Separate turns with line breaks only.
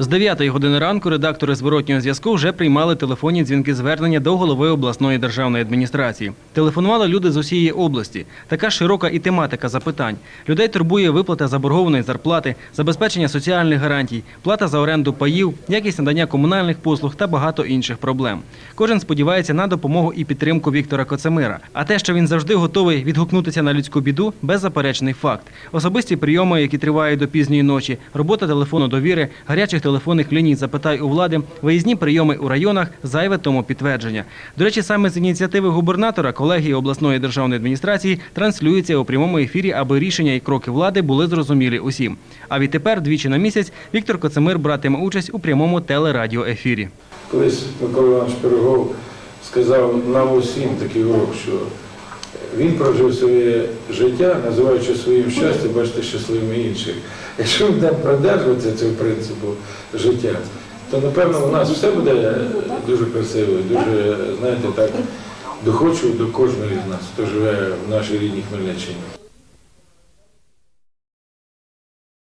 З 9 години ранку редактори зворотнього зв'язку вже приймали телефонні дзвінки звернення до голови обласної державної адміністрації. Телефонували люди з усієї області. Така широка і тематика запитань. Людей турбує виплата заборгованої зарплати, забезпечення соціальних гарантій, плата за оренду паїв, якість надання комунальних послуг та багато інших проблем. Кожен сподівається на допомогу і підтримку Віктора Коцемира. А те, що він завжди готовий відгукнутися на людську біду, беззаперечний факт. Особисті прийоми, які тривають до пізньої ночі, робота телефону довіри, гарячих телефонних ліній запитай у влади, виїзні прийоми у районах, зайве тому підтвердження. До речі, саме з ініціативи губернатора колегії обласної державної адміністрації транслюється у прямому ефірі, аби рішення і кроки влади були зрозумілі усім. А відтепер двічі на місяць Віктор Коцемир братиме участь у прямому телерадіоефірі.
Колись Микола Іванович Пирогов сказав нам усім такий урок, що він прожив своє життя, називаючи своїм щастям, бачите, щасливими інших. Якщо ми будемо продержуватися цього принципу життя, то напевно у нас все буде дуже красиво, дуже, знаєте, так, доходчиво до кожного з нас, хто живе в нашій рідній Хмельниччині.